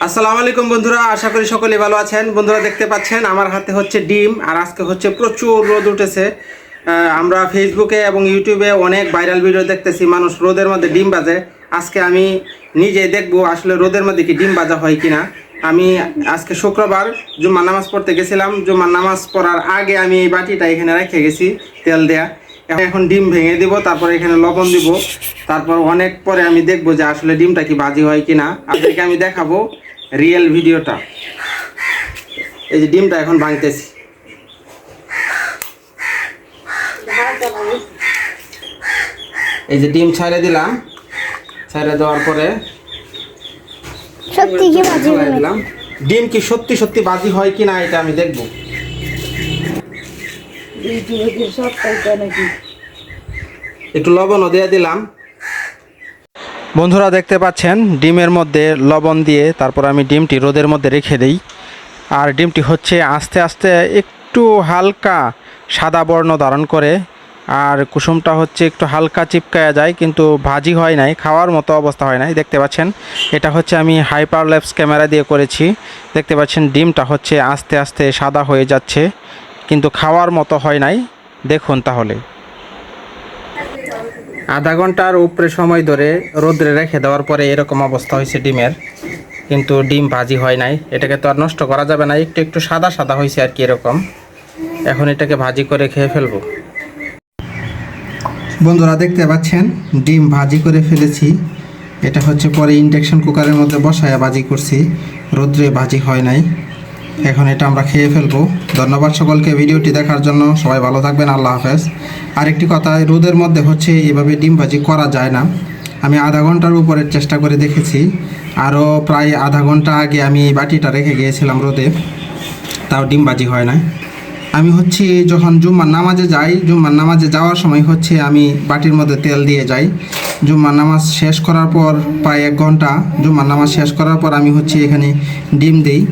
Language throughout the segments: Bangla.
আসসালামু আলাইকুম বন্ধুরা, আশা করি সকলে ভালো আছেন। বন্ধুরা দেখতে পাচ্ছেন, আমার হাতে হচ্ছে ডিম, আর আজকে হচ্ছে প্রচুর রোদ উঠেছে। আমরা ফেসবুকে এবং ইউটিউবে অনেক ভাইরাল ভিডিও দেখতেছি, মানুষ রোদের মধ্যে ডিম বাজে। আজকে আমি নিজে দেখব আসলে রোদের মধ্যে কি ডিম বাজা হয় কিনা। আমি আজকে শুক্রবার, জুম্মার নামাজ পড়তে গেছিলাম। জুম্মার নামাজ পড়ার আগে আমি এই বাটিটা এখানে রেখে গেছি, তেল দেয়া। এখন- ডিম ভেঙে দিব, তারপর এখানে লবণ দিব। তারপর অনেক পরে আমি দেখব যে আসলে ডিমটা কি বাজি হয় কিনা। আপনাদেরকে আমি দেখাবো। রিয়েল ভিডিওটা। এই যে ডিমটা এখন ভাঙতেছি। এই যে ডিম ছাড়ে দিলাম। ছাড়ে দেওয়ার পরে সত্যি কি দিলাম। ডিম কি সত্যি সত্যি বাজি হয় কিনা এটা আমি দেখব। একটু লবণও দিয়ে দিলাম। বন্ধুরা দেখতে পাচ্ছেন, ডিমের মধ্যে লবণ দিয়ে তারপর আমি ডিমটি রোদের মধ্যে রেখে দিই। আর ডিমটি হচ্ছে আস্তে আস্তে একটু হালকা সাদা বর্ণ ধারণ করে, আর কুসুমটা হচ্ছে একটু হালকা চিপকায়া যায়, কিন্তু ভাজি হয় নাই, খাওয়ার মতো অবস্থা হয় নাই, দেখতে পাচ্ছেন। এটা হচ্ছে আমি হাইপারল্যাপস ক্যামেরা দিয়ে করেছি, দেখতে পাচ্ছেন ডিমটা হচ্ছে আস্তে আস্তে সাদা হয়ে যাচ্ছে, কিন্তু খাওয়ার মতো হয় নাই। দেখুন তাহলে। আধা ঘণ্টার উপরে সময় ধরে রোদ্রে রেখে দেওয়ার পরে এরকম অবস্থা হয়েছে ডিমের। কিন্তু ডিম ভাজি হয় নাই। এটাকে তো আর নষ্ট করা যাবে না। একটু একটু সাদা সাদা হয়েছে আর কি এরকম। এখন এটাকে ভাজি করে খেয়ে ফেলব। বন্ধুরা, দেখতে পাচ্ছেন? ডিম ভাজি করে ফেলেছি। এটা হচ্ছে পরে ইন্ডাকশন কুকারের মধ্যে বসায় ভাজি করছি। রোদ্রে ভাজি হয় নাই। এখন এটা আমরা খেয়ে ফেলব। ধন্যবাদ সকলকে ভিডিওটি দেখার জন্য। সবাই ভালো থাকবেন, আল্লাহ হাফেজ। আরেকটি কথা, রোদের মধ্যে হচ্ছে এভাবে ডিম ভাজি করা যায় না। আমি আধা ঘণ্টার উপরে চেষ্টা করে দেখেছি। আরও প্রায় আধা ঘণ্টা আগে আমি বাটিটা রেখে গিয়েছিলাম রোদে। তাও ডিম ভাজি হয় না আমি হচ্ছে যখন জুম্মার নামাজে যাই, জুম্মার নামাজে যাওয়ার সময় হচ্ছে আমি বাটির মধ্যে তেল দিয়ে যাই। জুম্মার নামাজ শেষ করার পর প্রায় এক ঘণ্টা, জুম্মার নামাজ শেষ করার পর আমি হচ্ছে এখানে ডিম দিই।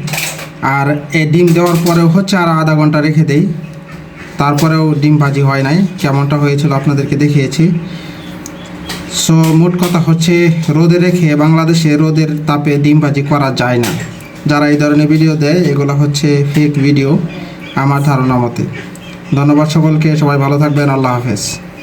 আর এই ডিম দেওয়ার পরেও হচ্ছে আর আধা ঘণ্টা রেখে দেই। তারপরেও ডিম ভাজি হয় নাই। কেমনটা হয়েছিল আপনাদেরকে দেখিয়েছি। সো, মোট কথা হচ্ছে রোদে রেখে বাংলাদেশে রোদের তাপে ডিম ভাজি করা যায় না। যারা এই ধরনের ভিডিও দেয়, এগুলো হচ্ছে ফেক ভিডিও আমার ধারণা মতে। ধন্যবাদ সকলকে। সবাই ভালো থাকবেন। আল্লাহ হাফেজ।